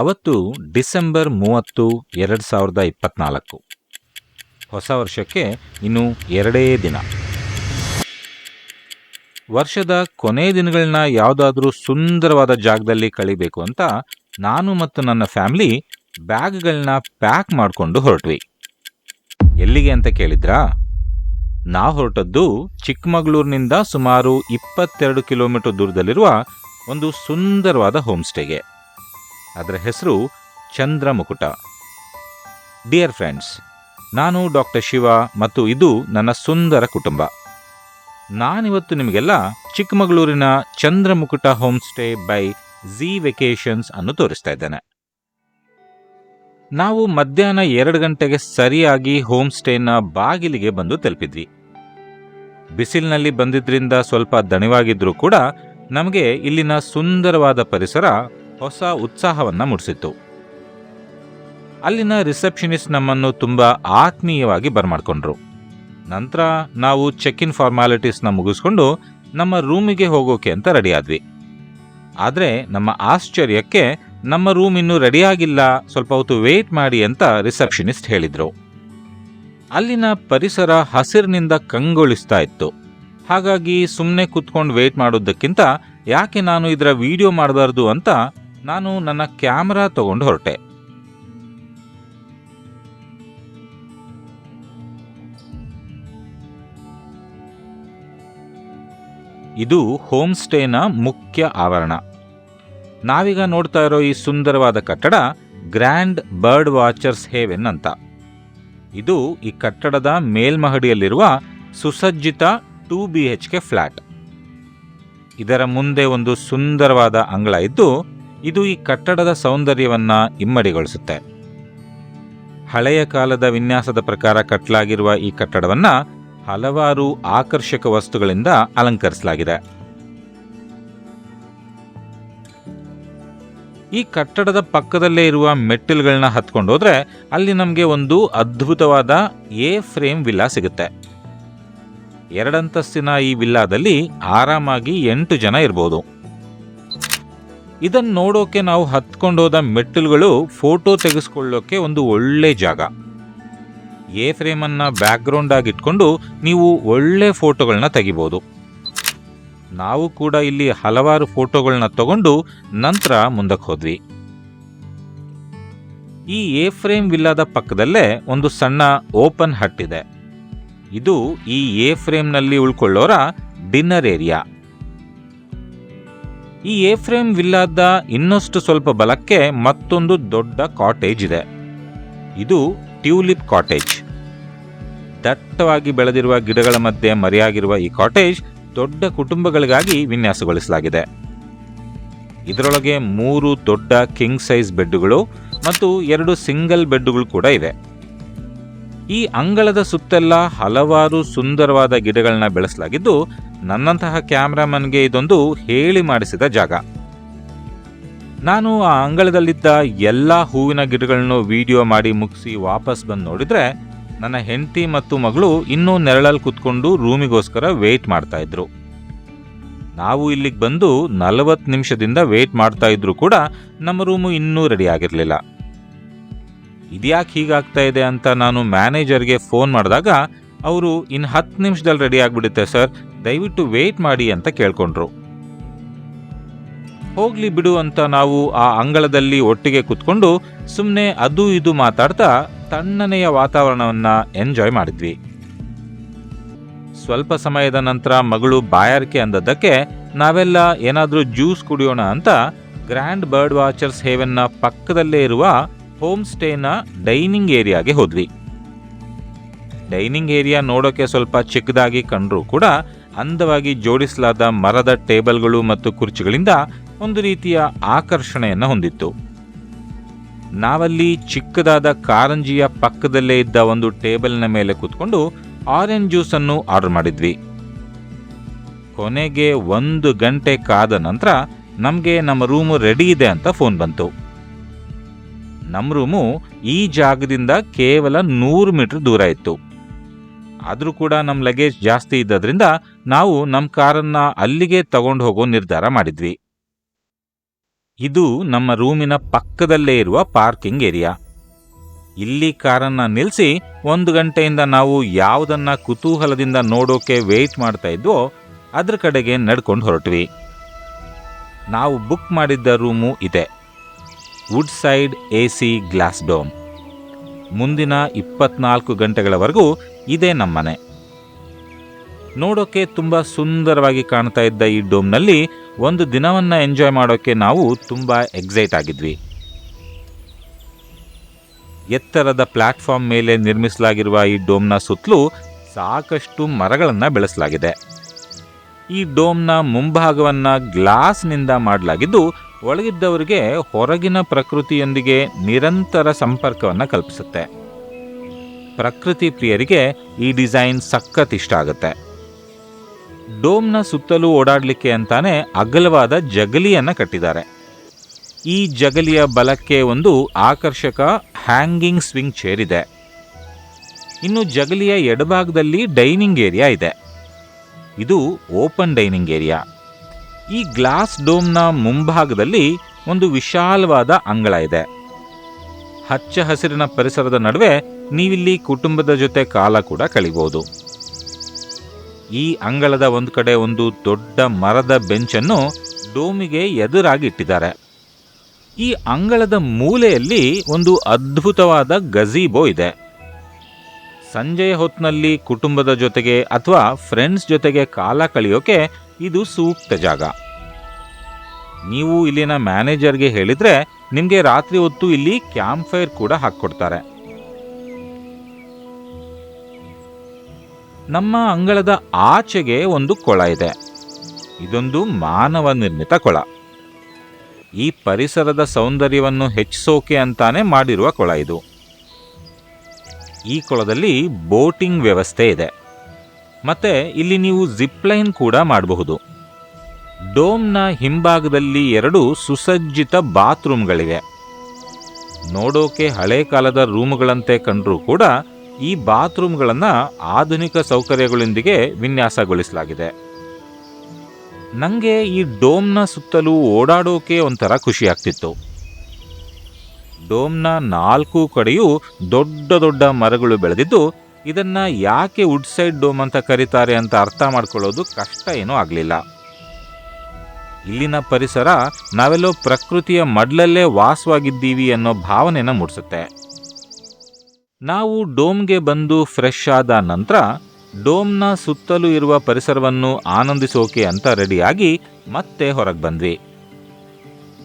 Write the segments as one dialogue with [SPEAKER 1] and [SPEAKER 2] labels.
[SPEAKER 1] ಅವತ್ತು ಡಿಸೆಂಬರ್ ಮೂವತ್ತು, ಎರಡು ಸಾವಿರದ ಇಪ್ಪತ್ನಾಲ್ಕು. ಹೊಸ ವರ್ಷಕ್ಕೆ ಇನ್ನು ಎರಡೇ ದಿನ. ವರ್ಷದ ಕೊನೆ ದಿನಗಳನ್ನ ಯಾವುದಾದ್ರೂ ಸುಂದರವಾದ ಜಾಗದಲ್ಲಿ ಕಳಿಬೇಕು ಅಂತ ನಾನು ಮತ್ತು ನನ್ನ ಫ್ಯಾಮಿಲಿ ಬ್ಯಾಗ್ಗಳನ್ನ ಪ್ಯಾಕ್ ಮಾಡಿಕೊಂಡು ಹೊರಟ್ವಿ. ಎಲ್ಲಿಗೆ ಅಂತ ಕೇಳಿದ್ರಾ? ನಾವು ಹೊರಟದ್ದು ಚಿಕ್ಕಮಗಳೂರಿನಿಂದ ಸುಮಾರು ಇಪ್ಪತ್ತೆರಡು ಕಿಲೋಮೀಟರ್ ದೂರದಲ್ಲಿರುವ ಒಂದು ಸುಂದರವಾದ ಹೋಮ್ ಸ್ಟೇಗೆ ಅದರ ಹೆಸರು ಚಂದ್ರಮುಕುಟ. ಡಿಯರ್ ಫ್ರೆಂಡ್ಸ್ ನಾನು ಡಾಕ್ಟರ್ ಶಿವ ಮತ್ತು ಇದು ನನ್ನ ಸುಂದರ ಕುಟುಂಬ. ನಾನಿವತ್ತು ನಿಮಗೆಲ್ಲ ಚಿಕ್ಕಮಗಳೂರಿನ Chandramukuta home stay by Z vacations ಅನ್ನು ತೋರಿಸ್ತಾ ಇದ್ದೇನೆ. ನಾವು ಮಧ್ಯಾಹ್ನ ಎರಡು ಗಂಟೆಗೆ ಸರಿಯಾಗಿ ಹೋಮ್ ಸ್ಟೇನ ಬಾಗಿಲಿಗೆ ಬಂದು ತಲುಪಿದ್ವಿ. ಬಿಸಿಲಿನಲ್ಲಿ ಬಂದಿದ್ರಿಂದ ಸ್ವಲ್ಪ ದಣಿವಾಗಿದ್ರೂ ಕೂಡ ನಮಗೆ ಇಲ್ಲಿನ ಸುಂದರವಾದ ಪರಿಸರ ಹೊಸ ಉತ್ಸಾಹವನ್ನು ಮೂಡಿಸಿತ್ತು. ಅಲ್ಲಿನ ರಿಸೆಪ್ಷನಿಸ್ಟ್ ನಮ್ಮನ್ನು ತುಂಬ ಆತ್ಮೀಯವಾಗಿ ಬರ್ಮಾಡ್ಕೊಂಡ್ರು. ನಂತರ ನಾವು ಚೆಕ್ ಇನ್ ಫಾರ್ಮಾಲಿಟೀಸ್ನ ಮುಗಿಸ್ಕೊಂಡು ನಮ್ಮ ರೂಮಿಗೆ ಹೋಗೋಕೆ ಅಂತ ರೆಡಿ ಆದ್ವಿ. ಆದರೆ ನಮ್ಮ ಆಶ್ಚರ್ಯಕ್ಕೆ ನಮ್ಮ ರೂಮ್ ಇನ್ನೂ ರೆಡಿಯಾಗಿಲ್ಲ ಸ್ವಲ್ಪ ಹೊತ್ತು ವೇಟ್ ಮಾಡಿ ಅಂತ ರಿಸೆಪ್ಷನಿಸ್ಟ್ ಹೇಳಿದರು. ಅಲ್ಲಿನ ಪರಿಸರ ಹಸಿರಿನಿಂದ ಕಂಗೊಳಿಸ್ತಾ ಇತ್ತು. ಹಾಗಾಗಿ ಸುಮ್ಮನೆ ಕೂತ್ಕೊಂಡು ವೇಟ್ ಮಾಡೋದಕ್ಕಿಂತ ಯಾಕೆ ನಾನು ಇದರ ವಿಡಿಯೋ ಮಾಡಬಾರ್ದು ಅಂತ ನಾನು ನನ್ನ ಕ್ಯಾಮ್ರಾ ತಗೊಂಡು ಹೊರಟೆ. ಇದು ಹೋಮ್ ಸ್ಟೇನ ಮುಖ್ಯ ಆವರಣ. ನಾವೀಗ ನೋಡ್ತಾ ಇರೋ ಈ ಸುಂದರವಾದ ಕಟ್ಟಡ ಗ್ರ್ಯಾಂಡ್ ಬರ್ಡ್ ವಾಚರ್ಸ್ ಹೇವೆನ್ ಅಂತ. ಇದು ಈ ಕಟ್ಟಡದ ಮೇಲ್ಮಹಡಿಯಲ್ಲಿರುವ ಸುಸಜ್ಜಿತ two B H K flat. ಇದರ ಮುಂದೆ ಒಂದು ಸುಂದರವಾದ ಅಂಗಳ ಇದ್ದು ಇದು ಈ ಕಟ್ಟಡದ ಸೌಂದರ್ಯವನ್ನು ಇಮ್ಮಡಿಗೊಳಿಸುತ್ತೆ. ಹಳೆಯ ಕಾಲದ ವಿನ್ಯಾಸದ ಪ್ರಕಾರ ಕಟ್ಟಲಾಗಿರುವ ಈ ಕಟ್ಟಡವನ್ನು ಹಲವಾರು ಆಕರ್ಷಕ ವಸ್ತುಗಳಿಂದ ಅಲಂಕರಿಸಲಾಗಿದೆ. ಈ ಕಟ್ಟಡದ ಪಕ್ಕದಲ್ಲೇ ಇರುವ ಮೆಟ್ಟಿಲುಗಳನ್ನ ಹತ್ಕೊಂಡು ಹೋದ್ರೆ ಅಲ್ಲಿ ನಮಗೆ ಒಂದು ಅದ್ಭುತವಾದ ಎ ಫ್ರೇಮ್ ವಿಲ್ಲಾ ಸಿಗುತ್ತೆ. ಎರಡಂತಸ್ತಿನ ಈ ವಿಲ್ಲಾದಲ್ಲಿ ಆರಾಮಾಗಿ ಎಂಟು ಜನ ಇರಬಹುದು ಇದನ್ನ ನೋಡೋಕೆ ನಾವು ಹತ್ಕೊಂಡೋದ ಮೆಟ್ಟಿಲುಗಳು ಫೋಟೋ ತೆಗೆಸ್ಕೊಳ್ಳೋಕೆ ಒಂದು ಒಳ್ಳೆ ಜಾಗ. ಎ ಫ್ರೇಮ್ ಅನ್ನ ಬ್ಯಾಕ್ಗ್ರೌಂಡ್ ಆಗಿ ಇಟ್ಕೊಂಡು ನೀವು ಒಳ್ಳೆ ಫೋಟೋಗಳನ್ನ ತೆಗಿಬೋದು. ನಾವು ಕೂಡ ಇಲ್ಲಿ ಹಲವಾರು ಫೋಟೋಗಳನ್ನ ತಗೊಂಡು ನಂತರ ಮುಂದಕ್ಕೆ ಹೋದ್ವಿ. ಈ ಎ ಫ್ರೇಮ್ ವಿಲ್ಲಾದ ಪಕ್ಕದಲ್ಲೇ ಒಂದು ಸಣ್ಣ ಓಪನ್ ಹಟ್ ಇದೆ. ಇದು ಈ ಎ ಫ್ರೇಮ್ನಲ್ಲಿ ಉಳ್ಕೊಳ್ಳೋರ ಡಿನ್ನರ್ ಏರಿಯಾ. ಈ ಎ ಫ್ರೇಮ್ ವಿಲ್ಲಾದ ಇನ್ನಷ್ಟು ಸ್ವಲ್ಪ ಬಲಕ್ಕೆ ಮತ್ತೊಂದು ದೊಡ್ಡ ಕಾಟೇಜ್ ಇದೆ. ಇದು ಟ್ಯೂಲಿಪ್ ಕಾಟೇಜ್. ದಟ್ಟವಾಗಿ ಬೆಳೆದಿರುವ ಗಿಡಗಳ ಮಧ್ಯೆ ಮರೆಯಾಗಿರುವ ಈ ಕಾಟೇಜ್ ದೊಡ್ಡ ಕುಟುಂಬಗಳಿಗಾಗಿ ವಿನ್ಯಾಸಗೊಳಿಸಲಾಗಿದೆ. ಇದರೊಳಗೆ ಮೂರು ದೊಡ್ಡ ಕಿಂಗ್ ಸೈಜ್ ಬೆಡ್ಡುಗಳು ಮತ್ತು ಎರಡು ಸಿಂಗಲ್ ಬೆಡ್ಡುಗಳು ಕೂಡ ಇವೆ ಈ ಅಂಗಳದ ಸುತ್ತೆಲ್ಲ ಹಲವಾರು ಸುಂದರವಾದ ಗಿಡಗಳನ್ನ ಬೆಳೆಸಲಾಗಿದ್ದು ನನ್ನಂತಹ ಕ್ಯಾಮ್ರಾಮನ್ಗೆ ಇದೊಂದು ಹೇಳಿ ಮಾಡಿಸಿದ ಜಾಗ. ನಾನು ಆ ಅಂಗಳದಲ್ಲಿದ್ದ ಎಲ್ಲ ಹೂವಿನ ಗಿಡಗಳನ್ನು ವಿಡಿಯೋ ಮಾಡಿ ಮುಗಿಸಿ ವಾಪಸ್ ಬಂದು ನೋಡಿದ್ರೆ ನನ್ನ ಹೆಂಡತಿ ಮತ್ತು ಮಗಳು ಇನ್ನೂ ನೆರಳಲ್ಲಿ ಕುತ್ಕೊಂಡು ರೂಮಿಗೋಸ್ಕರ ವೇಟ್ ಮಾಡ್ತಾ ಇದ್ರು. ನಾವು ಇಲ್ಲಿಗೆ ಬಂದು ನಲವತ್ತು ನಿಮಿಷದಿಂದ ವೇಟ್ ಮಾಡ್ತಾ ಇದ್ರು ಕೂಡ ನಮ್ಮ ರೂಮು ಇನ್ನೂ ರೆಡಿ ಆಗಿರಲಿಲ್ಲ. ಇದ್ಯಾಕೆ ಹೀಗಾಗ್ತಾ ಇದೆ ಅಂತ ನಾನು ಮ್ಯಾನೇಜರ್ಗೆ ಫೋನ್ ಮಾಡಿದಾಗ, ಅವರು ಇನ್ನು ಹತ್ತು ನಿಮಿಷದಲ್ಲಿ ರೆಡಿ ಆಗಿಬಿಡುತ್ತೆ ಸರ್ ದಯವಿಟ್ಟು ವೇಟ್ ಮಾಡಿ ಅಂತ ಕೇಳ್ಕೊಂಡ್ರು. ಹೋಗ್ಲಿ ಬಿಡು ಅಂತ ನಾವು ಆ ಅಂಗಳದಲ್ಲಿ ಒಟ್ಟಿಗೆ ಕುತ್ಕೊಂಡು ಸುಮ್ಮನೆ ಅದು ಇದು ಮಾತಾಡ್ತಾ ತಣ್ಣನೆಯ ವಾತಾವರಣವನ್ನ ಎಂಜಾಯ್ ಮಾಡಿದ್ವಿ. ಸ್ವಲ್ಪ ಸಮಯದ ನಂತರ ಮಗಳು ಬಾಯಾರಿಕೆ ಅಂದದ್ದಕ್ಕೆ ನಾವೆಲ್ಲ ಏನಾದರೂ ಜ್ಯೂಸ್ ಕುಡಿಯೋಣ ಅಂತ ಗ್ರ್ಯಾಂಡ್ ಬರ್ಡ್ ವಾಚರ್ಸ್ ಹೇವೆನ್ನ ಪಕ್ಕದಲ್ಲೇ ಇರುವ ಹೋಮ್ ಸ್ಟೇನ ಡೈನಿಂಗ್ ಏರಿಯಾಗೆ ಹೋದ್ವಿ. ಡೈನಿಂಗ್ ಏರಿಯಾ ನೋಡೋಕೆ ಸ್ವಲ್ಪ ಚಿಕ್ಕದಾಗಿ ಕಂಡ್ರೂ ಕೂಡ ಅಂದವಾಗಿ ಜೋಡಿಸಲಾದ ಮರದ ಟೇಬಲ್ಗಳು ಮತ್ತು ಕುರ್ಚಿಗಳಿಂದ ಒಂದು ರೀತಿಯ ಆಕರ್ಷಣೆಯನ್ನು ಹೊಂದಿತ್ತು. ನಾವಲ್ಲಿ ಚಿಕ್ಕದಾದ ಕಾರಂಜಿಯ ಪಕ್ಕದಲ್ಲೇ ಇದ್ದ ಒಂದು ಟೇಬಲ್ನ ಮೇಲೆ ಕೂತ್ಕೊಂಡು ಆರೆಂಜ್ ಜ್ಯೂಸ್ ಅನ್ನು ಆರ್ಡರ್ ಮಾಡಿದ್ವಿ. ಕೊನೆಗೆ ಒಂದು ಗಂಟೆ ಕಾದ ನಂತರ ನಮಗೆ ನಮ್ಮ ರೂಮು ರೆಡಿ ಇದೆ ಅಂತ ಫೋನ್ ಬಂತು. ನಮ್ಮ ರೂಮು ಈ ಜಾಗದಿಂದ ಕೇವಲ ನೂರು ಮೀಟರ್ ದೂರ ಇತ್ತು. ಆದರೂ ಕೂಡ ನಮ್ಮ ಲಗೇಜ್ ಜಾಸ್ತಿ ಇದ್ದದ್ರಿಂದ ನಾವು ನಮ್ಮ ಕಾರನ್ನ ಅಲ್ಲಿಗೆ ತಗೊಂಡು ಹೋಗೋ ನಿರ್ಧಾರ ಮಾಡಿದ್ವಿ. ಇದು ನಮ್ಮ ರೂಮಿನ ಪಕ್ಕದಲ್ಲೇ ಇರುವ ಪಾರ್ಕಿಂಗ್ ಏರಿಯಾ. ಇಲ್ಲಿ ಕಾರನ್ನ ನಿಲ್ಲಿಸಿ ಒಂದು ಗಂಟೆಯಿಂದ ನಾವು ಯಾವುದನ್ನ ಕುತೂಹಲದಿಂದ ನೋಡೋಕೆ ವೆಯ್ಟ್ ಮಾಡ್ತಾ ಇದ್ವೋ ಅದ್ರ ಕಡೆಗೆ ನಡ್ಕೊಂಡು ಹೊರಟ್ವಿ. ನಾವು ಬುಕ್ ಮಾಡಿದ್ದ ರೂಮು ಇದೆ. Wood side A C glass dome ಮುಂದಿನ ಇಪ್ಪತ್ನಾಲ್ಕು ಗಂಟೆಗಳವರೆಗೂ ಇದೇ ನಮ್ಮನೆ. ನೋಡೋಕೆ ತುಂಬ ಸುಂದರವಾಗಿ ಕಾಣ್ತಾ ಇದ್ದ ಈ ಡೋಮ್ನಲ್ಲಿ ಒಂದು ದಿನವನ್ನು ಎಂಜಾಯ್ ಮಾಡೋಕ್ಕೆ ನಾವು ತುಂಬ ಎಕ್ಸೈಟ್ ಆಗಿದ್ವಿ. ಎತ್ತರದ ಪ್ಲಾಟ್ಫಾರ್ಮ್ ಮೇಲೆ ನಿರ್ಮಿಸಲಾಗಿರುವ ಈ ಡೋಮ್ನ ಸುತ್ತಲೂ ಸಾಕಷ್ಟು ಮರಗಳನ್ನು ಬೆಳೆಸಲಾಗಿದೆ. ಈ ಡೋಮ್ನ ಮುಂಭಾಗವನ್ನು ಗ್ಲಾಸ್ನಿಂದ ಮಾಡಲಾಗಿದ್ದು, ಒಳಗಿದ್ದವರಿಗೆ ಹೊರಗಿನ ಪ್ರಕೃತಿಯೊಂದಿಗೆ ನಿರಂತರ ಸಂಪರ್ಕವನ್ನು ಕಲ್ಪಿಸುತ್ತೆ. ಪ್ರಕೃತಿ ಪ್ರಿಯರಿಗೆ ಈ ಡಿಸೈನ್ ಸಖತ್ ಇಷ್ಟ ಆಗುತ್ತೆ. ಡೋಮ್ನ ಸುತ್ತಲೂ ಓಡಾಡಲಿಕ್ಕೆ ಅಂತಾನೆ ಅಗಲವಾದ ಜಗಲಿಯನ್ನು ಕಟ್ಟಿದ್ದಾರೆ. ಈ ಜಗಲಿಯ ಬಲಕ್ಕೆ ಒಂದು ಆಕರ್ಷಕ ಹ್ಯಾಂಗಿಂಗ್ ಸ್ವಿಂಗ್ ಚೇರ್ ಇದೆ. ಇನ್ನು ಜಗಲಿಯ ಎಡಭಾಗದಲ್ಲಿ ಡೈನಿಂಗ್ ಏರಿಯಾ ಇದೆ. ಇದು ಓಪನ್ ಡೈನಿಂಗ್ ಏರಿಯಾ. ಈ ಗ್ಲಾಸ್ ಡೋಮ್ನ ಮುಂಭಾಗದಲ್ಲಿ ಒಂದು ವಿಶಾಲವಾದ ಅಂಗಳ ಇದೆ. ಹಚ್ಚ ಹಸಿರಿನ ಪರಿಸರದ ನಡುವೆ ನೀವಿಲ್ಲಿ ಕುಟುಂಬದ ಜೊತೆ ಕಾಲ ಕೂಡ ಕಳಿಬಹುದು ಈ ಅಂಗಳದ ಒಂದು ಕಡೆ ಒಂದು ದೊಡ್ಡ ಮರದ ಬೆಂಚನ್ನು ಡೋಮಿಗೆ ಎದುರಾಗಿ ಇಟ್ಟಿದ್ದಾರೆ ಈ ಅಂಗಳದ ಮೂಲೆಯಲ್ಲಿ ಒಂದು ಅದ್ಭುತವಾದ ಗಜೀಬೋ ಇದೆ. ಸಂಜೆಯ ಹೊತ್ತಿನಲ್ಲಿ ಕುಟುಂಬದ ಜೊತೆಗೆ ಅಥವಾ ಫ್ರೆಂಡ್ಸ್ ಜೊತೆಗೆ ಕಾಲ ಕಳೆಯೋಕೆ ಇದು ಸೂಕ್ತ ಜಾಗ. ನೀವು ಇಲ್ಲಿನ ಮ್ಯಾನೇಜರ್ಗೆ ಹೇಳಿದರೆ ನಿಮಗೆ ರಾತ್ರಿ ಹೊತ್ತು ಇಲ್ಲಿ ಕ್ಯಾಂಪ್ ಫೈರ್ ಕೂಡ ಹಾಕ್ಕೊಡ್ತಾರೆ. ನಮ್ಮ ಅಂಗಳದ ಆಚೆಗೆ ಒಂದು ಕೊಳ ಇದೆ. ಇದೊಂದು ಮಾನವ ನಿರ್ಮಿತ ಕೊಳ. ಈ ಪರಿಸರದ ಸೌಂದರ್ಯವನ್ನು ಹೆಚ್ಚಿಸೋಕೆ ಅಂತಾನೆ ಮಾಡಿರುವ ಕೊಳ ಇದು. ಈ ಕೊಳದಲ್ಲಿ ಬೋಟಿಂಗ್ ವ್ಯವಸ್ಥೆ ಇದೆ. ಮತ್ತೆ ಇಲ್ಲಿ ನೀವು ಜಿಪ್ಲೈನ್ ಕೂಡ ಮಾಡಬಹುದು. ಡೋಮ್ನ ಹಿಂಭಾಗದಲ್ಲಿ ಎರಡು ಸುಸಜ್ಜಿತ ಬಾತ್ರೂಮ್ಗಳಿವೆ. ನೋಡೋಕೆ ಹಳೆ ಕಾಲದ ರೂಮ್ಗಳಂತೆ ಕಂಡರೂ ಕೂಡ ಈ ಬಾತ್ರೂಮ್ಗಳನ್ನು ಆಧುನಿಕ ಸೌಕರ್ಯಗಳೊಂದಿಗೆ ವಿನ್ಯಾಸಗೊಳಿಸಲಾಗಿದೆ. ನನಗೆ ಈ ಡೋಮ್ನ ಸುತ್ತಲೂ ಓಡಾಡೋಕೆ ಒಂಥರ ಖುಷಿ ಆಗ್ತಿತ್ತು. ಡೋಮ್ನ ನಾಲ್ಕು ಕಡೆಯೂ ದೊಡ್ಡ ದೊಡ್ಡ ಮರಗಳು ಬೆಳೆದಿದ್ದು, ಇದನ್ನ ಯಾಕೆ ವುಡ್ ಸೈಡ್ ಡೋಮ್ ಅಂತ ಕರೀತಾರೆ ಅಂತ ಅರ್ಥ ಮಾಡ್ಕೊಳ್ಳೋದು ಕಷ್ಟ ಏನೂ ಆಗಲಿಲ್ಲ. ಇಲ್ಲಿನ ಪರಿಸರ ನಾವೆಲ್ಲೋ ಪ್ರಕೃತಿಯ ಮಡ್ಲಲ್ಲೇ ವಾಸವಾಗಿದ್ದೀವಿ ಅನ್ನೋ ಭಾವನೆಯನ್ನು ಮೂಡಿಸುತ್ತೆ. ನಾವು ಡೋಮ್ಗೆ ಬಂದು ಫ್ರೆಶ್ ಆದ ನಂತರ ಡೋಮ್ನ ಸುತ್ತಲೂ ಇರುವ ಪರಿಸರವನ್ನು ಆನಂದಿಸೋಕೆ ಅಂತ ರೆಡಿಯಾಗಿ ಮತ್ತೆ ಹೊರಗೆ ಬಂದ್ವಿ.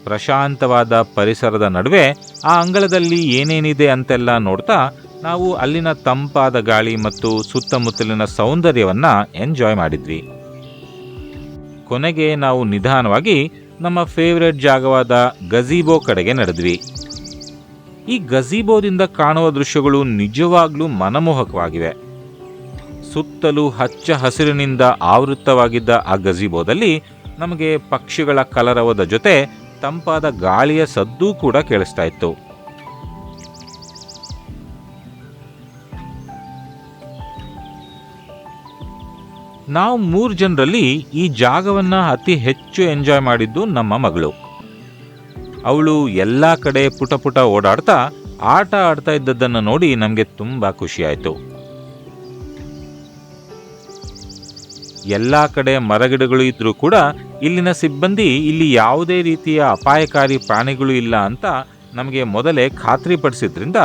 [SPEAKER 1] ಪ್ರಶಾಂತವಾದ ಪರಿಸರದ ನಡುವೆ ಆ ಅಂಗಳದಲ್ಲಿ ಏನೇನಿದೆ ಅಂತೆಲ್ಲ ನೋಡ್ತಾ ನಾವು ಅಲ್ಲಿನ ತಂಪಾದ ಗಾಳಿ ಮತ್ತು ಸುತ್ತಮುತ್ತಲಿನ ಸೌಂದರ್ಯವನ್ನು ಎಂಜಾಯ್ ಮಾಡಿದ್ವಿ. ಕೊನೆಗೆ ನಾವು ನಿಧಾನವಾಗಿ ನಮ್ಮ ಫೇವ್ರೆಟ್ ಜಾಗವಾದ ಗಜೀಬೋ ಕಡೆಗೆ ನಡೆದ್ವಿ. ಈ ಗಜೀಬೋದಿಂದ ಕಾಣುವ ದೃಶ್ಯಗಳು ನಿಜವಾಗ್ಲೂ ಮನಮೋಹಕವಾಗಿವೆ. ಸುತ್ತಲೂ ಹಚ್ಚ ಹಸಿರಿನಿಂದ ಆವೃತ್ತವಾಗಿದ್ದ ಆ ಗಜೀಬೋದಲ್ಲಿ ನಮಗೆ ಪಕ್ಷಿಗಳ ಕಲರವದ ಜೊತೆ ತಂಪಾದ ಗಾಳಿಯ ಸದ್ದೂ ಕೂಡ ಕೇಳಿಸ್ತಾ ಇತ್ತು. ನಾವು ಮೂರು ಜನರಲ್ಲಿ ಈ ಜಾಗವನ್ನ ಅತಿ ಹೆಚ್ಚು ಎಂಜಾಯ್ ಮಾಡಿದ್ದು ನಮ್ಮ ಮಗಳು. ಅವಳು ಎಲ್ಲ ಕಡೆ ಪುಟ ಪುಟ ಓಡಾಡ್ತಾ ಆಟ ಆಡ್ತಾ ಇದ್ದದ್ದನ್ನು ನೋಡಿ ನಮಗೆ ತುಂಬಾ ಖುಷಿ ಆಯಿತು ಎಲ್ಲ ಕಡೆ ಮರಗಿಡಗಳು ಇದ್ದರೂ ಕೂಡ ಇಲ್ಲಿನ ಸಿಬ್ಬಂದಿ ಇಲ್ಲಿ ಯಾವುದೇ ರೀತಿಯ ಅಪಾಯಕಾರಿ ಪ್ರಾಣಿಗಳು ಇಲ್ಲ ಅಂತ ನಮಗೆ ಮೊದಲೇ ಖಾತ್ರಿಪಡಿಸಿದ್ರಿಂದ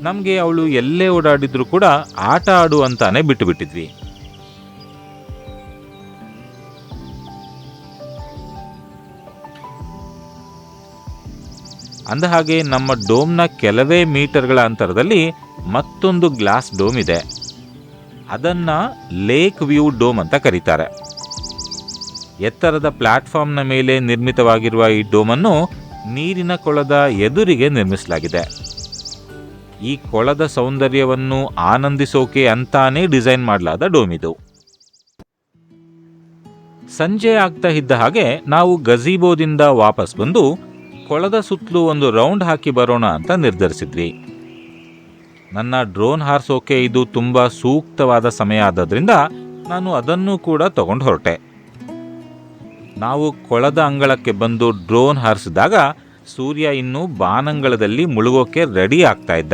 [SPEAKER 1] ನಮಗೆ ಅವಳು ಎಲ್ಲೇ ಓಡಾಡಿದ್ರು ಕೂಡ ಆಟ ಆಡು ಅಂತಾನೆ ಬಿಟ್ಟು ಬಿಟ್ಟಿದ್ವಿ. ಅಂದಹಾಗೆ ನಮ್ಮ ಡೋಮ್ನ ಕೆಲವೇ ಮೀಟರ್ಗಳ ಅಂತರದಲ್ಲಿ ಮತ್ತೊಂದು ಗ್ಲಾಸ್ ಡೋಮ್ ಇದೆ. ಅದನ್ನ ಲೇಕ್ ವ್ಯೂ ಡೋಮ್ ಅಂತ ಕರೀತಾರೆ. ಎತ್ತರದ ಪ್ಲಾಟ್ಫಾರ್ಮ್ನ ಮೇಲೆ ನಿರ್ಮಿತವಾಗಿರುವ ಈ ಡೋಮನ್ನು ನೀರಿನ ಕೊಳದ ಎದುರಿಗೆ ನಿರ್ಮಿಸಲಾಗಿದೆ. ಈ ಕೊಳದ ಸೌಂದರ್ಯವನ್ನು ಆನಂದಿಸೋಕೆ ಅಂತಾನೇ ಡಿಸೈನ್ ಮಾಡಲಾದ ಡೋಮ್ ಇದು. ಸಂಜೆ ಆಗ್ತಾ ಇದ್ದ ಹಾಗೆ ನಾವು ಗಜೀಬೋದಿಂದ ವಾಪಸ್ ಬಂದು ಕೊಳದ ಸುತ್ತಲೂ ಒಂದು ರೌಂಡ್ ಹಾಕಿ ಬರೋಣ ಅಂತ ನಿರ್ಧರಿಸಿದ್ವಿ. ನನ್ನ ಡ್ರೋನ್ ಹಾರಿಸೋಕೆ ಇದು ತುಂಬ ಸೂಕ್ತವಾದ ಸಮಯ ಆದ್ದರಿಂದ ನಾನು ಅದನ್ನು ಕೂಡ ತಗೊಂಡು ಹೊರಟೆ. ನಾವು ಕೊಳದ ಅಂಗಳಕ್ಕೆ ಬಂದು ಡ್ರೋನ್ ಹಾರಿಸಿದಾಗ ಸೂರ್ಯ ಇನ್ನೂ ಬಾನಂಗಳದಲ್ಲಿ ಮುಳುಗೋಕೆ ರೆಡಿ ಆಗ್ತಾ ಇದ್ದ.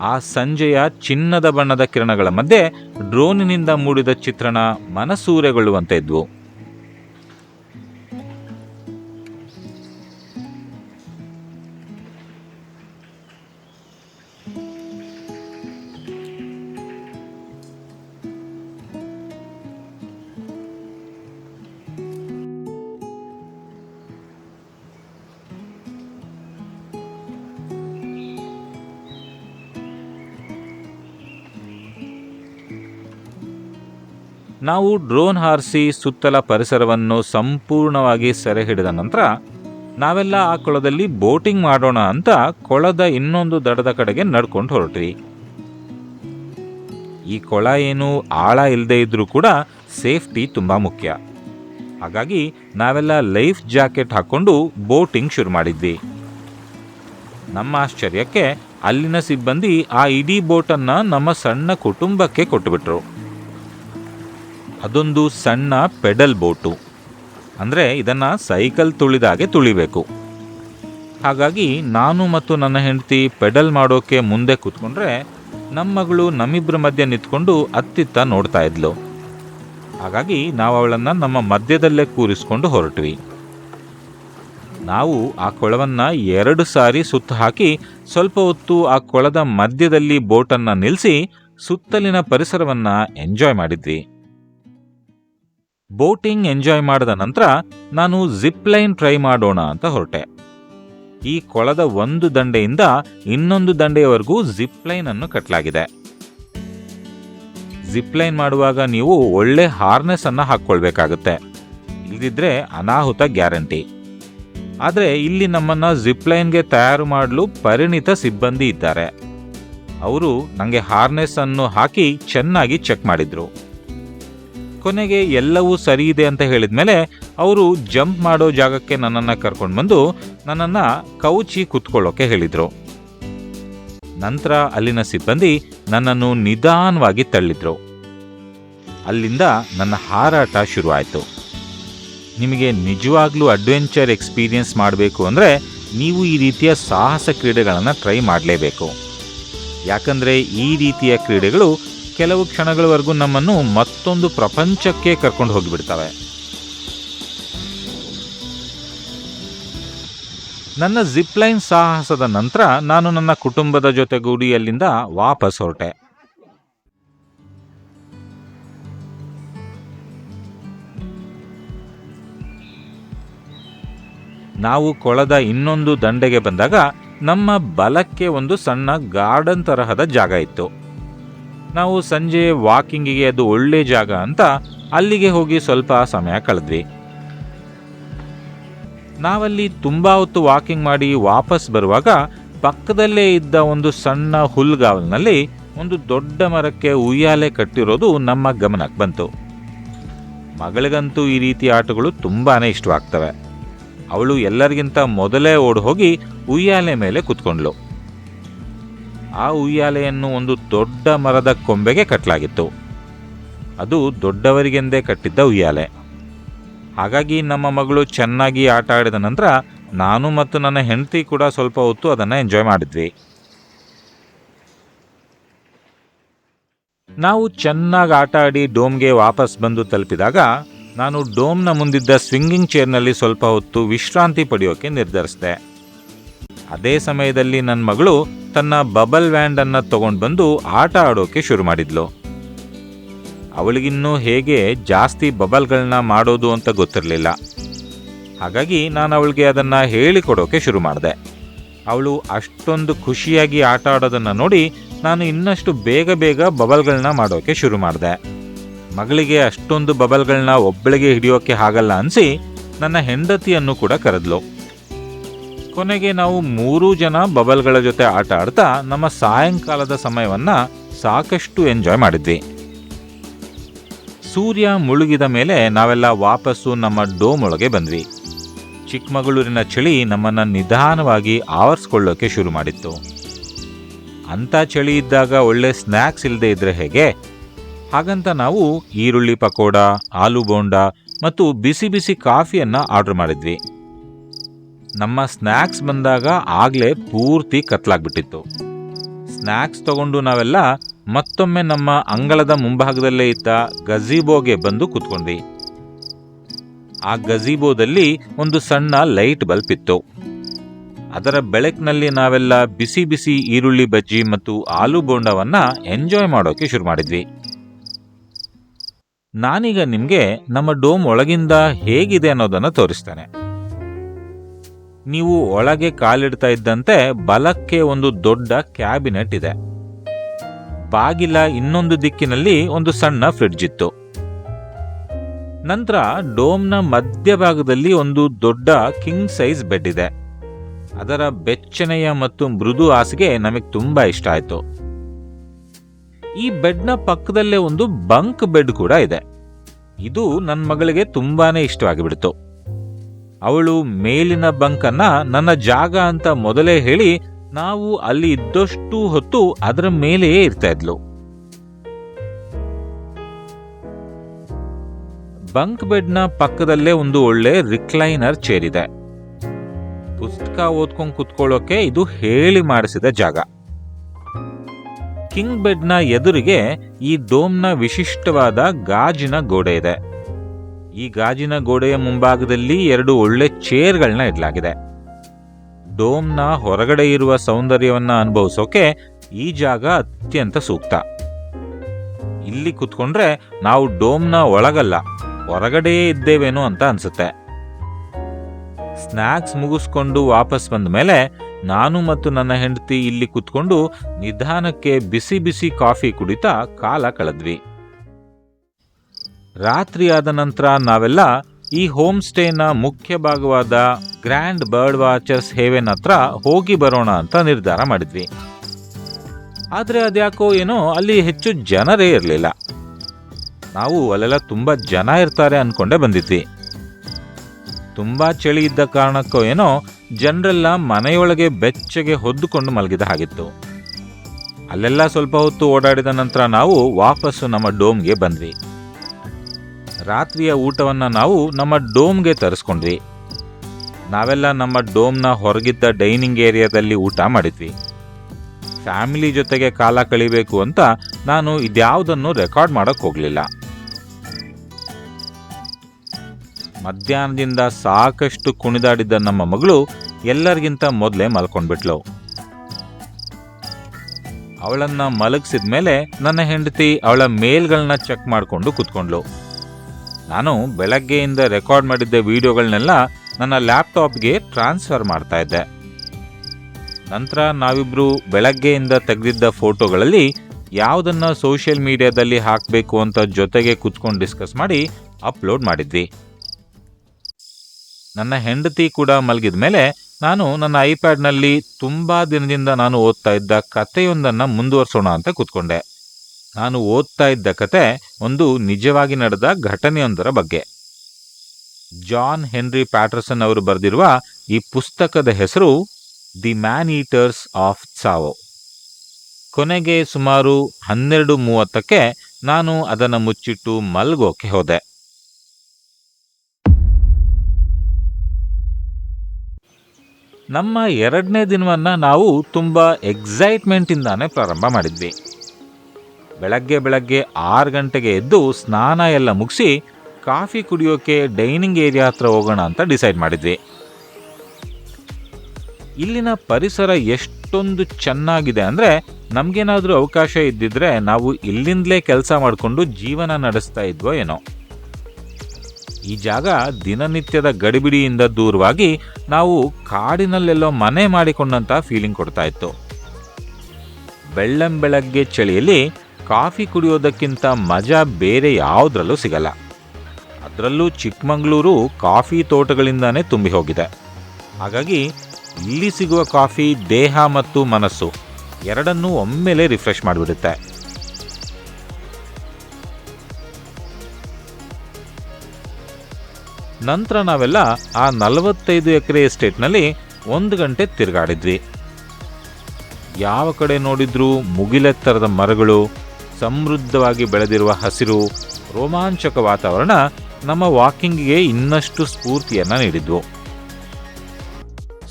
[SPEAKER 1] ಆ ಸಂಜೆಯ ಚಿನ್ನದ ಬಣ್ಣದ ಕಿರಣಗಳ ಮಧ್ಯೆ ಡ್ರೋನಿನಿಂದ ಮೂಡಿದ ಚಿತ್ರಣ ಮನಸೂರೆಗೊಳ್ಳುವಂತೆ ಇದ್ವು. ನಾವು ಡ್ರೋನ್ ಹಾರಿಸಿ ಸುತ್ತಲ ಪರಿಸರವನ್ನು ಸಂಪೂರ್ಣವಾಗಿ ಸೆರೆ ಹಿಡಿದ ನಂತರ ನಾವೆಲ್ಲ ಆ ಕೊಳದಲ್ಲಿ ಬೋಟಿಂಗ್ ಮಾಡೋಣ ಅಂತ ಕೊಳದ ಇನ್ನೊಂದು ದಡದ ಕಡೆಗೆ ನಡ್ಕೊಂಡು ಹೊರಟ್ರಿ ಈ ಕೊಳ ಏನು ಆಳ ಇಲ್ಲದೆ ಇದ್ರೂ ಕೂಡ ಸೇಫ್ಟಿ ತುಂಬ ಮುಖ್ಯ. ಹಾಗಾಗಿ ನಾವೆಲ್ಲ ಲೈಫ್ ಜಾಕೆಟ್ ಹಾಕೊಂಡು ಬೋಟಿಂಗ್ ಶುರು ಮಾಡಿದ್ವಿ. ನಮ್ಮ ಆಶ್ಚರ್ಯಕ್ಕೆ ಅಲ್ಲಿನ ಸಿಬ್ಬಂದಿ ಆ ಇಡೀ ಬೋಟನ್ನು ನಮ್ಮ ಸಣ್ಣ ಕುಟುಂಬಕ್ಕೆ ಕೊಟ್ಟುಬಿಟ್ರು. ಅದೊಂದು ಸಣ್ಣ ಪೆಡಲ್ ಬೋಟು. ಅಂದರೆ ಇದನ್ನು ಸೈಕಲ್ ತುಳಿದಾಗೆ ತುಳಿಬೇಕು. ಹಾಗಾಗಿ ನಾನು ಮತ್ತು ನನ್ನ ಹೆಂಡತಿ ಪೆಡಲ್ ಮಾಡೋಕ್ಕೆ ಮುಂದೆ ಕೂತ್ಕೊಂಡ್ರೆ ನಮ್ಮ ಮಗಳು ನಮ್ಮಿಬ್ಬರ ಮಧ್ಯೆ ನಿಂತ್ಕೊಂಡು ಅತ್ತಿತ್ತ ನೋಡ್ತಾ ಇದ್ಲು. ಹಾಗಾಗಿ ನಾವು ಅವಳನ್ನು ನಮ್ಮ ಮಧ್ಯದಲ್ಲೇ ಕೂರಿಸ್ಕೊಂಡು ಹೊರಟ್ವಿ. ನಾವು ಆ ಕೊಳವನ್ನು ಎರಡು ಸಾರಿ ಸುತ್ತು ಹಾಕಿ ಸ್ವಲ್ಪ ಹೊತ್ತು ಆ ಕೊಳದ ಮಧ್ಯದಲ್ಲಿ ಬೋಟನ್ನು ನಿಲ್ಲಿಸಿ ಸುತ್ತಲಿನ ಪರಿಸರವನ್ನು ಎಂಜಾಯ್ ಮಾಡಿದ್ವಿ. ಬೋಟಿಂಗ್ ಎಂಜಾಯ್ ಮಾಡಿದ ನಂತರ ನಾನು ಜಿಪ್ ಲೈನ್ ಟ್ರೈ ಮಾಡೋಣ ಅಂತ ಹೊರಟೆ. ಈ ಕೊಳದ ಒಂದು ದಂಡೆಯಿಂದ ಇನ್ನೊಂದು ದಂಡೆಯವರೆಗೂ ಜಿಪ್ ಲೈನ್ ಅನ್ನು ಕಟ್ಟಲಾಗಿದೆ ಜಿಪ್ ಲೈನ್ ಮಾಡುವಾಗ ನೀವು ಒಳ್ಳೆ ಹಾರ್ನೆಸ್ ಅನ್ನು ಹಾಕ್ಕೊಳ್ಬೇಕಾಗುತ್ತೆ. ಇಲ್ದಿದ್ರೆ ಅನಾಹುತ ಗ್ಯಾರಂಟಿ. ಆದರೆ ಇಲ್ಲಿ ನಮ್ಮನ್ನ ಜಿಪ್ ಲೈನ್ಗೆ ತಯಾರು ಮಾಡಲು ಪರಿಣಿತ ಸಿಬ್ಬಂದಿ ಇದ್ದಾರೆ. ಅವರು ನನಗೆ ಹಾರ್ನೆಸ್ ಅನ್ನು ಹಾಕಿ ಚೆನ್ನಾಗಿ ಚೆಕ್ ಮಾಡಿದ್ರು. ಕೊನೆಗೆ ಎಲ್ಲವೂ ಸರಿ ಇದೆ ಅಂತ ಹೇಳಿದ್ಮೇಲೆ ಅವರು ಜಂಪ್ ಮಾಡೋ ಜಾಗಕ್ಕೆ ನನ್ನನ್ನು ಕರ್ಕೊಂಡು ಬಂದು ನನ್ನನ್ನು ಕೌಚಿ ಕುತ್ಕೊಳ್ಳೋಕೆ ಹೇಳಿದರು. ನಂತರ ಅಲ್ಲಿನ ಸಿಬ್ಬಂದಿ ನನ್ನನ್ನು ನಿಧಾನವಾಗಿ ತಳ್ಳಿದ್ರು. ಅಲ್ಲಿಂದ ನನ್ನ ಹಾರಾಟ ಶುರುವಾಯಿತು. ನಿಮಗೆ ನಿಜವಾಗ್ಲೂ ಅಡ್ವೆಂಚರ್ ಎಕ್ಸ್ಪೀರಿಯನ್ಸ್ ಮಾಡಬೇಕು ಅಂದರೆ ನೀವು ಈ ರೀತಿಯ ಸಾಹಸ ಕ್ರೀಡೆಗಳನ್ನು ಟ್ರೈ ಮಾಡಲೇಬೇಕು. ಯಾಕಂದರೆ ಈ ರೀತಿಯ ಕ್ರೀಡೆಗಳು ಕೆಲವು ಕ್ಷಣಗಳವರೆಗೂ ನಮ್ಮನ್ನು ಮತ್ತೊಂದು ಪ್ರಪಂಚಕ್ಕೆ ಕರ್ಕೊಂಡು ಹೋಗಿಬಿಡ್ತವೆ. ನನ್ನ ಜಿಪ್ಲೈನ್ ಸಾಹಸದ ನಂತರ ನಾನು ನನ್ನ ಕುಟುಂಬದ ಜೊತೆಗೂಡಿ ಅಲ್ಲಿಂದ ವಾಪಸ್ ಹೊರಟೆ. ನಾವು ಕೊಳದ ಇನ್ನೊಂದು ದಂಡೆಗೆ ಬಂದಾಗ ನಮ್ಮ ಬಲಕ್ಕೆ ಒಂದು ಸಣ್ಣ ಗಾರ್ಡನ್ ತರಹದ ಜಾಗ ಇತ್ತು. ನಾವು ಸಂಜೆ ವಾಕಿಂಗಿಗೆ ಅದು ಒಳ್ಳೆ ಜಾಗ ಅಂತ ಅಲ್ಲಿಗೆ ಹೋಗಿ ಸ್ವಲ್ಪ ಸಮಯ ಕಳೆದ್ವಿ. ನಾವಲ್ಲಿ ತುಂಬ ಹೊತ್ತು ವಾಕಿಂಗ್ ಮಾಡಿ ವಾಪಸ್ ಬರುವಾಗ ಪಕ್ಕದಲ್ಲೇ ಇದ್ದ ಒಂದು ಸಣ್ಣ ಹುಲ್ಗಾವಲಿನಲ್ಲಿ ಒಂದು ದೊಡ್ಡ ಮರಕ್ಕೆ ಉಯ್ಯಾಲೆ ಕಟ್ಟಿರೋದು ನಮ್ಮ ಗಮನಕ್ಕೆ ಬಂತು. ಮಗಳಿಗಂತೂ ಈ ರೀತಿ ಆಟಗಳು ತುಂಬಾ ಇಷ್ಟವಾಗ್ತವೆ. ಅವಳು ಎಲ್ಲರಿಗಿಂತ ಮೊದಲೇ ಓಡಿ ಹೋಗಿ ಉಯ್ಯಾಲೆ ಮೇಲೆ ಕುತ್ಕೊಂಡ್ಲು ಆ ಉಯ್ಯಾಲೆಯನ್ನು ಒಂದು ದೊಡ್ಡ ಮರದ ಕೊಂಬೆಗೆ ಕಟ್ಟಲಾಗಿತ್ತು ಅದು ದೊಡ್ಡವರಿಗೆಂದೇ ಕಟ್ಟಿದ್ದ ಉಯ್ಯಾಲೆ. ಹಾಗಾಗಿ ನಮ್ಮ ಮಗಳು ಚೆನ್ನಾಗಿ ಆಟ ಆಡಿದ ನಂತರ ನಾನು ಮತ್ತು ನನ್ನ ಹೆಂಡತಿ ಕೂಡ ಸ್ವಲ್ಪ ಹೊತ್ತು ಅದನ್ನು ಎಂಜಾಯ್ ಮಾಡಿದ್ವಿ. ನಾವು ಚೆನ್ನಾಗಿ ಆಟ ಆಡಿ ಡೋಮ್ಗೆ ವಾಪಸ್ ಬಂದು ತಲುಪಿದಾಗ ನಾನು ಡೋಮ್ನ ಮುಂದಿದ್ದ ಸ್ವಿಂಗಿಂಗ್ ಚೇರ್ನಲ್ಲಿ ಸ್ವಲ್ಪ ಹೊತ್ತು ವಿಶ್ರಾಂತಿ ಪಡೆಯೋಕೆ ನಿರ್ಧರಿಸಿದೆ. ಅದೇ ಸಮಯದಲ್ಲಿ ನನ್ನ ಮಗಳು ತನ್ನ ಬಬಲ್ ವ್ಯಾಂಡ್ ಅನ್ನ ತಗೊಂಡು ಬಂದು ಆಟ ಆಡೋಕೆ ಶುರು ಮಾಡಿದ್ಲು. ಅವಳಿಗಿನ್ನೂ ಹೇಗೆ ಜಾಸ್ತಿ ಬಬಲ್ಗಳನ್ನ ಮಾಡೋದು ಅಂತ ಗೊತ್ತಿರಲಿಲ್ಲ. ಹಾಗಾಗಿ ನಾನು ಅವಳಿಗೆ ಅದನ್ನು ಹೇಳಿಕೊಡೋಕೆ ಶುರು ಮಾಡಿದೆ. ಅವಳು ಅಷ್ಟೊಂದು ಖುಷಿಯಾಗಿ ಆಟ ಆಡೋದನ್ನು ನೋಡಿ ನಾನು ಇನ್ನಷ್ಟು ಬೇಗ ಬೇಗ ಬಬಲ್ಗಳನ್ನ ಮಾಡೋಕೆ ಶುರು ಮಾಡಿದೆ. ಮಗಳಿಗೆ ಅಷ್ಟೊಂದು ಬಬಲ್ಗಳನ್ನ ಒಬ್ಬಳಿಗೆ ಹಿಡಿಯೋಕೆ ಆಗಲ್ಲ ಅನಿಸಿ ನನ್ನ ಹೆಂಡತಿಯನ್ನು ಕೂಡ ಕರೆದ್ಲು. ಕೊನೆಗೆ ನಾವು ಮೂರೂ ಜನ ಬಬಲ್ಗಳ ಜೊತೆ ಆಟ ಆಡ್ತಾ ನಮ್ಮ ಸಾಯಂಕಾಲದ ಸಮಯವನ್ನ ಸಾಕಷ್ಟು ಎಂಜಾಯ್ ಮಾಡಿದ್ವಿ. ಸೂರ್ಯ ಮುಳುಗಿದ ಮೇಲೆ ನಾವೆಲ್ಲ ವಾಪಸ್ಸು ನಮ್ಮ ಡೋಮ್ ಒಳಗೆ ಬಂದ್ವಿ. ಚಿಕ್ಕಮಗಳೂರಿನ ಚಳಿ ನಮ್ಮನ್ನು ನಿಧಾನವಾಗಿ ಆವರಿಸ್ಕೊಳ್ಳೋಕೆ ಶುರು ಮಾಡಿತ್ತು. ಅಂಥ ಚಳಿ ಇದ್ದಾಗ ಒಳ್ಳೆ ಸ್ನ್ಯಾಕ್ಸ್ ಇಲ್ಲದೆ ಇದ್ರೆ ಹೇಗೆ? ಹಾಗಂತ ನಾವು ಈರುಳ್ಳಿ ಪಕೋಡ ಆಲೂ ಬೋಂಡ ಮತ್ತು ಬಿಸಿ ಬಿಸಿ ಕಾಫಿಯನ್ನು ಆರ್ಡರ್ ಮಾಡಿದ್ವಿ. ನಮ್ಮ ಸ್ನ್ಯಾಕ್ಸ್ ಬಂದಾಗ ಆಗಲೇ ಪೂರ್ತಿ ಕತ್ಲಾಗ್ಬಿಟ್ಟಿತ್ತು. ಸ್ನ್ಯಾಕ್ಸ್ ತಗೊಂಡು ನಾವೆಲ್ಲ ಮತ್ತೊಮ್ಮೆ ನಮ್ಮ ಅಂಗಳದ ಮುಂಭಾಗದಲ್ಲೇ ಇದ್ದ ಗಜೀಬೋಗೆ ಬಂದು ಕೂತ್ಕೊಂಡ್ವಿ. ಆ ಗಜೀಬೋದಲ್ಲಿ ಒಂದು ಸಣ್ಣ ಲೈಟ್ ಬಲ್ಬ್ ಇತ್ತು. ಅದರ ಬೆಳಕಿನಲ್ಲಿ ನಾವೆಲ್ಲ ಬಿಸಿ ಬಿಸಿ ಈರುಳ್ಳಿ ಬಜ್ಜಿ ಮತ್ತು ಆಲೂ ಬೋಂಡವನ್ನ ಎಂಜಾಯ್ ಮಾಡೋಕೆ ಶುರು ಮಾಡಿದ್ವಿ. ನಾನೀಗ ನಿಮಗೆ ನಮ್ಮ ಡೋಮ್ ಒಳಗಿಂದ ಹೇಗಿದೆ ಅನ್ನೋದನ್ನ ತೋರಿಸ್ತೇನೆ. ನೀವು ಒಳಗೆ ಕಾಲಿಡ್ತಾ ಇದ್ದಂತೆ ಬಲಕ್ಕೆ ಒಂದು ದೊಡ್ಡ ಕ್ಯಾಬಿನೆಟ್ ಇದೆ. ಬಾಗಿಲ ಇನ್ನೊಂದು ದಿಕ್ಕಿನಲ್ಲಿ ಒಂದು ಸಣ್ಣ ಫ್ರಿಡ್ಜ್ ಇತ್ತು. ನಂತರ ಡೋಮ್ನ ಮಧ್ಯಭಾಗದಲ್ಲಿ ಒಂದು ದೊಡ್ಡ ಕಿಂಗ್ ಸೈಜ್ ಬೆಡ್ ಇದೆ. ಅದರ ಬೆಚ್ಚನೆಯ ಮತ್ತು ಮೃದು ಹಾಸಿಗೆ ನಮಗೆ ತುಂಬಾ ಇಷ್ಟ ಆಯಿತು. ಈ ಬೆಡ್ನ ಪಕ್ಕದಲ್ಲೇ ಒಂದು ಬಂಕ್ ಬೆಡ್ ಕೂಡ ಇದೆ. ಇದು ನನ್ನ ಮಗಳಿಗೆ ತುಂಬಾನೇ ಇಷ್ಟವಾಗಿಬಿಡ್ತು. ಅವಳು ಮೇಲಿನ ಬಂಕನ್ನ ನನ್ನ ಜಾಗ ಅಂತ ಮೊದಲೇ ಹೇಳಿ ನಾವು ಅಲ್ಲಿ ಇದ್ದಷ್ಟು ಹೊತ್ತು ಅದರ ಮೇಲೆಯೇ ಇರ್ತಾ ಇದ್ಲು. ಬಂಕ್ ಬೆಡ್ನ ಪಕ್ಕದಲ್ಲೇ ಒಂದು ಒಳ್ಳೆ ರಿಕ್ಲೈನರ್ ಚೇರ್ ಇದೆ ಪುಸ್ತಕ ಓದ್ಕೊಂಡು ಕುತ್ಕೊಳ್ಳೋಕೆ ಇದು ಹೇಳಿ ಮಾಡಿಸಿದ ಜಾಗ. ಕಿಂಗ್ ಬೆಡ್ನ ಎದುರಿಗೆ ಈ ಡೋಮ್ನ ವಿಶಿಷ್ಟವಾದ ಗಾಜಿನ ಗೋಡೆ ಇದೆ. ಈ ಗಾಜಿನ ಗೋಡೆಯ ಮುಂಭಾಗದಲ್ಲಿ ಎರಡು ಒಳ್ಳೆ ಚೇರ್ಗಳನ್ನ ಇಡಲಾಗಿದೆ. ಡೋಮ್ನ ಹೊರಗಡೆ ಇರುವ ಸೌಂದರ್ಯವನ್ನ ಅನುಭವಿಸೋಕೆ ಈ ಜಾಗ ಅತ್ಯಂತ ಸೂಕ್ತ. ಇಲ್ಲಿ ಕುತ್ಕೊಂಡ್ರೆ ನಾವು ಡೋಮ್ನ ಒಳಗಲ್ಲ, ಹೊರಗಡೆಯೇ ಇದ್ದೇವೇನೋ ಅಂತ ಅನ್ಸುತ್ತೆ. ಸ್ನ್ಯಾಕ್ಸ್ ಮುಗಿಸ್ಕೊಂಡು ವಾಪಸ್ ಬಂದ ಮೇಲೆ ನಾನು ಮತ್ತು ನನ್ನ ಹೆಂಡತಿ ಇಲ್ಲಿ ಕುತ್ಕೊಂಡು ನಿಧಾನಕ್ಕೆ ಬಿಸಿ ಬಿಸಿ ಕಾಫಿ ಕುಡಿತಾ ಕಾಲ ಕಳೆದ್ವಿ. ರಾತ್ರಿ ಆದ ನಂತರ ನಾವೆಲ್ಲ ಈ ಹೋಮ್ ಸ್ಟೇನ ಮುಖ್ಯ ಭಾಗವಾದ ಗ್ರ್ಯಾಂಡ್ ಬರ್ಡ್ ವಾಚರ್ಸ್ ಹೇವೆನ್ ಹತ್ರ ಹೋಗಿ ಬರೋಣ ಅಂತ ನಿರ್ಧಾರ ಮಾಡಿದ್ವಿ. ಆದ್ರೆ ಅದ್ಯಾಕೋ ಏನೋ ಅಲ್ಲಿ ಹೆಚ್ಚು ಜನರೇ ಇರಲಿಲ್ಲ. ನಾವು ಅಲ್ಲೆಲ್ಲ ತುಂಬಾ ಜನ ಇರ್ತಾರೆ ಅನ್ಕೊಂಡೇ ಬಂದಿದ್ವಿ. ತುಂಬಾ ಚಳಿ ಇದ್ದ ಕಾರಣಕ್ಕೋ ಏನೋ ಜನರೆಲ್ಲ ಮನೆಯೊಳಗೆ ಬೆಚ್ಚಗೆ ಹೊದ್ದುಕೊಂಡು ಮಲಗಿದ ಹಾಗಿತ್ತು. ಅಲ್ಲೆಲ್ಲ ಸ್ವಲ್ಪ ಹೊತ್ತು ಓಡಾಡಿದ ನಂತರ ನಾವು ವಾಪಸ್ಸು ನಮ್ಮ ಡೋಮ್ಗೆ ಬಂದ್ವಿ. ರಾತ್ರಿಯ ಊಟವನ್ನ ನಾವು ನಮ್ಮ ಡೋಮ್ಗೆ ತರಿಸ್ಕೊಂಡ್ವಿ. ನಾವೆಲ್ಲ ನಮ್ಮ ಡೋಮ್ನ ಹೊರಗಿದ್ದ ಡೈನಿಂಗ್ ಏರಿಯಾದಲ್ಲಿ ಊಟ ಮಾಡಿದ್ವಿ. ಫ್ಯಾಮಿಲಿ ಜೊತೆಗೆ ಕಾಲ ಕಳಿಬೇಕು ಅಂತ ನಾನು ಇದ್ಯಾವುದನ್ನು ರೆಕಾರ್ಡ್ ಮಾಡೋಕ್ಕೆ ಹೋಗಲಿಲ್ಲ. ಮಧ್ಯಾಹ್ನದಿಂದ ಸಾಕಷ್ಟು ಕುಣಿದಾಡಿದ್ದ ನಮ್ಮ ಮಗಳು ಎಲ್ಲರಿಗಿಂತ ಮೊದಲೇ ಮಲ್ಕೊಂಡ್ಬಿಟ್ಲು. ಅವಳನ್ನ ಮಲಗಿಸಿದ ಮೇಲೆ ನನ್ನ ಹೆಂಡತಿ ಅವಳ ಮೇಲ್ಗಳನ್ನ ಚೆಕ್ ಮಾಡಿಕೊಂಡು ಕುತ್ಕೊಂಡ್ಲು ನಾನು ಬೆಳಗ್ಗೆಯಿಂದ ರೆಕಾರ್ಡ್ ಮಾಡಿದ್ದ ವಿಡಿಯೋಗಳನ್ನೆಲ್ಲ ನನ್ನ ಲ್ಯಾಪ್ಟಾಪ್ಗೆ ಟ್ರಾನ್ಸ್ಫರ್ ಮಾಡ್ತಾ ಇದ್ದೆ. ನಂತರ ನಾವಿಬ್ಬರು ಬೆಳಗ್ಗೆಯಿಂದ ತೆಗೆದಿದ್ದ ಫೋಟೋಗಳಲ್ಲಿ ಯಾವುದನ್ನು ಸೋಷಿಯಲ್ ಮೀಡಿಯಾದಲ್ಲಿ ಹಾಕಬೇಕು ಅಂತ ಜೊತೆಗೆ ಕೂತ್ಕೊಂಡು ಡಿಸ್ಕಸ್ ಮಾಡಿ ಅಪ್ಲೋಡ್ ಮಾಡಿದ್ವಿ. ನನ್ನ ಹೆಂಡತಿ ಕೂಡ ಮಲಗಿದ ಮೇಲೆ ನಾನು ನನ್ನ ಐಪ್ಯಾಡ್ನಲ್ಲಿ ತುಂಬ ದಿನದಿಂದ ನಾನು ಓದ್ತಾ ಇದ್ದ ಕಥೆಯೊಂದನ್ನು ಮುಂದುವರಿಸೋಣ ಅಂತ ಕೂತ್ಕೊಂಡೆ. ನಾನು ಓದ್ತಾ ಇದ್ದ ಕತೆ ಒಂದು ನಿಜವಾಗಿ ನಡೆದ ಘಟನೆಯೊಂದರ ಬಗ್ಗೆ. ಜಾನ್ ಹೆನ್ರಿ ಪ್ಯಾಟರ್ಸನ್ ಅವರು ಬರೆದಿರುವ ಈ ಪುಸ್ತಕದ ಹೆಸರು the man eaters of Tsavo ಕೊನೆಗೆ ಸುಮಾರು ಹನ್ನೆರಡು ಮೂವತ್ತಕ್ಕೆ ನಾನು ಅದನ್ನು ಮುಚ್ಚಿಟ್ಟು ಮಲ್ಗೋಕೆ ಹೋದೆ. ನಮ್ಮ ಎರಡನೇ ದಿನವನ್ನು ನಾವು ತುಂಬ ಎಕ್ಸೈಟ್ಮೆಂಟ್ ಇಂದಾನೆ ಪ್ರಾರಂಭ ಮಾಡಿದ್ವಿ. ಬೆಳಗ್ಗೆ ಬೆಳಗ್ಗೆ ಆರು ಗಂಟೆಗೆ ಎದ್ದು ಸ್ನಾನ ಎಲ್ಲ ಮುಗಿಸಿ ಕಾಫಿ ಕುಡಿಯೋಕೆ ಡೈನಿಂಗ್ ಏರಿಯಾ ಹತ್ರ ಹೋಗೋಣ ಅಂತ ಡಿಸೈಡ್ ಮಾಡಿದ್ವಿ. ಇಲ್ಲಿನ ಪರಿಸರ ಎಷ್ಟೊಂದು ಚೆನ್ನಾಗಿದೆ ಅಂದರೆ ನಮಗೇನಾದರೂ ಅವಕಾಶ ಇದ್ದಿದ್ರೆ ನಾವು ಇಲ್ಲಿಂದಲೇ ಕೆಲಸ ಮಾಡಿಕೊಂಡು ಜೀವನ ನಡೆಸ್ತಾ ಇದ್ವೋ ಏನೋ. ಈ ಜಾಗ ದಿನನಿತ್ಯದ ಗಡಿಬಿಡಿಯಿಂದ ದೂರವಾಗಿ ನಾವು ಕಾಡಿನಲ್ಲೆಲ್ಲೋ ಮನೆ ಮಾಡಿಕೊಂಡಂತ ಫೀಲಿಂಗ್ ಕೊಡ್ತಾ ಇತ್ತು. ಬೆಳ್ಳಂ ಬೆಳಗ್ಗೆ ಚಳಿಯಲ್ಲಿ ಕಾಫಿ ಕುಡಿಯೋದಕ್ಕಿಂತ ಮಜಾ ಬೇರೆ ಯಾವುದ್ರಲ್ಲೂ ಸಿಗಲ್ಲ. ಅದರಲ್ಲೂ ಚಿಕ್ಕಮಗಳೂರು ಕಾಫಿ ತೋಟಗಳಿಂದಾನೇ ತುಂಬಿ ಹೋಗಿದೆ. ಹಾಗಾಗಿ ಇಲ್ಲಿ ಸಿಗುವ ಕಾಫಿ ದೇಹ ಮತ್ತು ಮನಸ್ಸು ಎರಡನ್ನೂ ಒಮ್ಮೆಲೆ ರಿಫ್ರೆಶ್ ಮಾಡಿಬಿಡುತ್ತೆ. ನಂತರ ನಾವೆಲ್ಲ ಆ ನಲವತ್ತೈದು ಎಕರೆ ಎಸ್ಟೇಟ್ನಲ್ಲಿ ಒಂದು ಗಂಟೆ ತಿರುಗಾಡಿದ್ವಿ. ಯಾವ ಕಡೆ ನೋಡಿದ್ರೂ ಮುಗಿಲೆತ್ತರದ ಮರಗಳು ಸಮೃದ್ಧವಾಗಿ ಬೆಳೆದಿರುವ ಹಸಿರು, ರೋಮಾಂಚಕ ವಾತಾವರಣ ನಮ್ಮ ವಾಕಿಂಗ್ಗೆ ಇನ್ನಷ್ಟು ಸ್ಫೂರ್ತಿಯನ್ನು ನೀಡಿದ್ವು.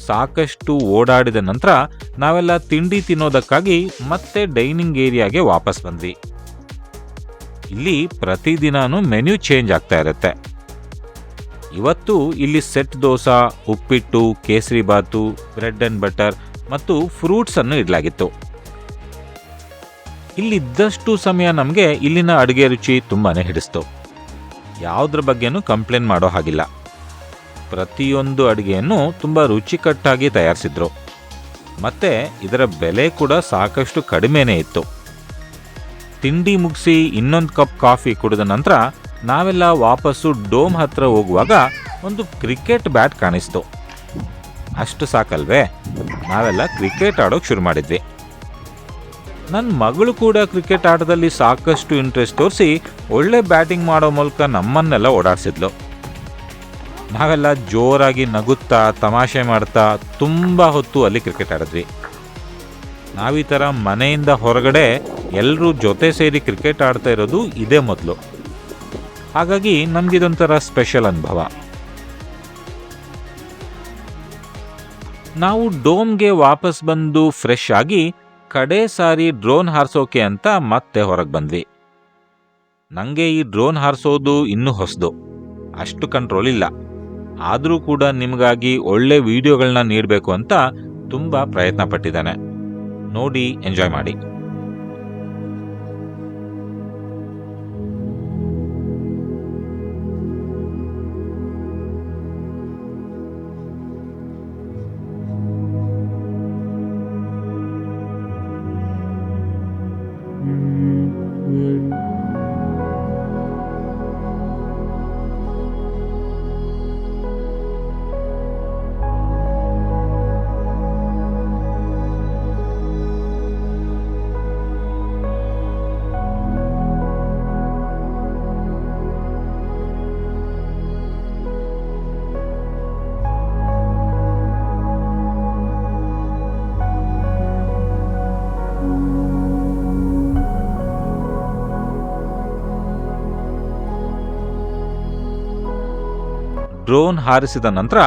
[SPEAKER 1] ಸಾಕಷ್ಟು ಓಡಾಡಿದ ನಂತರ ನಾವೆಲ್ಲ ತಿಂಡಿ ತಿನ್ನೋದಕ್ಕಾಗಿ ಮತ್ತೆ ಡೈನಿಂಗ್ ಏರಿಯಾಗೆ ವಾಪಸ್ ಬಂದ್ವಿ. ಇಲ್ಲಿ ಪ್ರತಿದಿನಾನು ಮೆನ್ಯೂ ಚೇಂಜ್ ಆಗ್ತಾ ಇರುತ್ತೆ. ಇವತ್ತು ಇಲ್ಲಿ set dosa, uppittu, kesari bath, bread and butter ಮತ್ತು ಫ್ರೂಟ್ಸನ್ನು ಇಡಲಾಗಿತ್ತು. ಇಲ್ಲಿದ್ದಷ್ಟು ಸಮಯ ನಮಗೆ ಇಲ್ಲಿನ ಅಡುಗೆ ರುಚಿ ತುಂಬಾ ಹಿಡಿಸ್ತು. ಯಾವುದ್ರ ಬಗ್ಗೆನೂ ಕಂಪ್ಲೇಂಟ್ ಮಾಡೋ ಹಾಗಿಲ್ಲ. ಪ್ರತಿಯೊಂದು ಅಡುಗೆಯನ್ನು ತುಂಬ ರುಚಿಕಟ್ಟಾಗಿ ತಯಾರಿಸಿದ್ರು. ಮತ್ತೆ ಇದರ ಬೆಲೆ ಕೂಡ ಸಾಕಷ್ಟು ಕಡಿಮೆನೇ ಇತ್ತು. ತಿಂಡಿ ಮುಗಿಸಿ ಇನ್ನೊಂದು ಕಪ್ ಕಾಫಿ ಕುಡಿದ ನಂತರ ನಾವೆಲ್ಲ ವಾಪಸ್ಸು ಡೋಮ್ ಹತ್ರ ಹೋಗುವಾಗ ಒಂದು ಕ್ರಿಕೆಟ್ ಬ್ಯಾಟ್ ಕಾಣಿಸ್ತು. ಅಷ್ಟು ಸಾಕಲ್ವೇ? ನಾವೆಲ್ಲ ಕ್ರಿಕೆಟ್ ಆಡೋಕೆ ಶುರು ಮಾಡಿದ್ವಿ. ನನ್ನ ಮಗಳು ಕೂಡ ಕ್ರಿಕೆಟ್ ಆಟದಲ್ಲಿ ಸಾಕಷ್ಟು ಇಂಟ್ರೆಸ್ಟ್ ತೋರಿಸಿ ಒಳ್ಳೆ ಬ್ಯಾಟಿಂಗ್ ಮಾಡೋ ಮೂಲಕ ನಮ್ಮನ್ನೆಲ್ಲ ಓಡಾಡಿಸಿದ್ಲು. ನಾವೆಲ್ಲ ಜೋರಾಗಿ ನಗುತ್ತಾ, ತಮಾಷೆ ಮಾಡ್ತಾ, ತುಂಬ ಹೊತ್ತು ಅಲ್ಲಿ ಕ್ರಿಕೆಟ್ ಆಡಿದ್ವಿ. ನಾವೀ ಥರ ಮನೆಯಿಂದ ಹೊರಗಡೆ ಎಲ್ಲರೂ ಜೊತೆ ಸೇರಿ ಕ್ರಿಕೆಟ್ ಆಡ್ತಾ ಇರೋದು ಇದೇ ಮೊದಲು. ಹಾಗಾಗಿ ನಮಗಿದೊಂಥರ ಸ್ಪೆಷಲ್ ಅನುಭವ. ನಾವು ಡೋಮ್ಗೆ ವಾಪಸ್ ಬಂದು ಫ್ರೆಶ್ ಆಗಿ ಕಡೆ ಸಾರಿ ಡ್ರೋನ್ ಹಾರಿಸೋಕೆ ಅಂತ ಮತ್ತೆ ಹೊರಗೆ ಬಂದ್ವಿ. ನನಗೆ ಈ ಡ್ರೋನ್ ಹಾರಿಸೋದು ಇನ್ನೂ ಹೊಸದು. ಅಷ್ಟು ಕಂಟ್ರೋಲ್ ಇಲ್ಲ. ಆದರೂ ಕೂಡ ನಿಮಗಾಗಿ ಒಳ್ಳೆ ವಿಡಿಯೋಗಳನ್ನ ನೀಡಬೇಕು ಅಂತ ತುಂಬ ಪ್ರಯತ್ನ ಪಟ್ಟಿದ್ದಾನೆ ನೋಡಿ ಎಂಜಾಯ್ ಮಾಡಿ. ಡ್ರೋನ್ ಹಾರಿಸಿದ ನಂತರ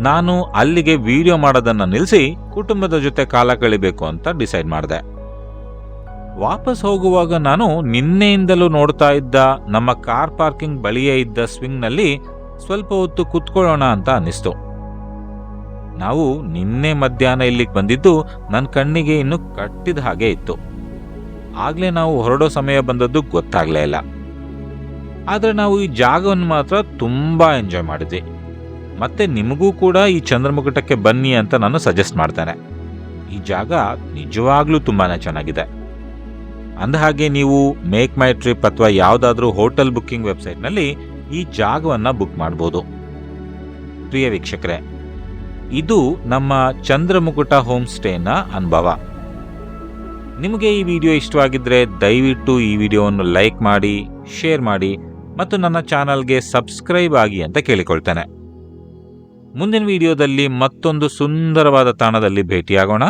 [SPEAKER 1] ನಾನು ಅಲ್ಲಿಗೆ ವಿಡಿಯೋ ಮಾಡೋದನ್ನು ನಿಲ್ಲಿಸಿ ಕುಟುಂಬದ ಜೊತೆ ಕಾಲ ಕಳಿಬೇಕು ಅಂತ ಡಿಸೈಡ್ ಮಾಡಿದೆ. ವಾಪಸ್ ಹೋಗುವಾಗ ನಾನು ನಿನ್ನೆಯಿಂದಲೂ ನೋಡ್ತಾ ಇದ್ದ ನಮ್ಮ ಕಾರ್ ಪಾರ್ಕಿಂಗ್ ಬಳಿಯೇ ಇದ್ದ ಸ್ವಿಂಗ್ನಲ್ಲಿ ಸ್ವಲ್ಪ ಹೊತ್ತು ಕುತ್ಕೊಳ್ಳೋಣ ಅಂತ ಅನ್ನಿಸ್ತು. ನಾವು ನಿನ್ನೆ ಮಧ್ಯಾಹ್ನ ಇಲ್ಲಿಗೆ ಬಂದಿದ್ದು ನನ್ನ ಕಣ್ಣಿಗೆ ಇನ್ನು ಕಟ್ಟಿದ ಹಾಗೆ ಇತ್ತು. ಆಗ್ಲೇ ನಾವು ಹೊರಡೋ ಸಮಯ ಬಂದದ್ದು ಗೊತ್ತಾಗ್ಲೇ ಇಲ್ಲ. ಆದರೆ ನಾವು ಈ ಜಾಗವನ್ನು ಮಾತ್ರ ತುಂಬಾ ಎಂಜಾಯ್ ಮಾಡಿದ್ವಿ. ಮತ್ತೆ ನಿಮಗೂ ಕೂಡ ಈ ಚಂದ್ರಮುಕುಟಕ್ಕೆ ಬನ್ನಿ ಅಂತ ನಾನು ಸಜೆಸ್ಟ್ ಮಾಡ್ತೇನೆ. ಈ ಜಾಗ ನಿಜವಾಗ್ಲೂ ತುಂಬಾನೇ ಚೆನ್ನಾಗಿದೆ. ಅಂದ ಹಾಗೆ ನೀವು ಮೇಕ್ ಮೈ ಟ್ರಿಪ್ ಅಥವಾ ಯಾವುದಾದ್ರೂ ಹೋಟೆಲ್ ಬುಕ್ಕಿಂಗ್ ವೆಬ್ಸೈಟ್ನಲ್ಲಿ ಈ ಜಾಗವನ್ನು ಬುಕ್ ಮಾಡ್ಬೋದು. ಪ್ರಿಯ ವೀಕ್ಷಕರೇ, ಇದು ನಮ್ಮ ಚಂದ್ರಮುಕುಟ ಹೋಮ್ ಸ್ಟೇನ ಅನುಭವ. ನಿಮಗೆ ಈ ವಿಡಿಯೋ ಇಷ್ಟವಾಗಿದ್ದರೆ ದಯವಿಟ್ಟು ಈ ವಿಡಿಯೋವನ್ನು ಲೈಕ್ ಮಾಡಿ, ಶೇರ್ ಮಾಡಿ ಮತ್ತು ನನ್ನ ಚಾನಲ್ಗೆ ಸಬ್ಸ್ಕ್ರೈಬ್ ಆಗಿ ಅಂತ ಕೇಳಿಕೊಳ್ತೇನೆ. ಮುಂದಿನ ವಿಡಿಯೋದಲ್ಲಿ ಮತ್ತೊಂದು ಸುಂದರವಾದ ತಾಣದಲ್ಲಿ ಭೇಟಿಯಾಗೋಣ.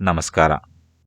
[SPEAKER 1] ನಮಸ್ಕಾರ.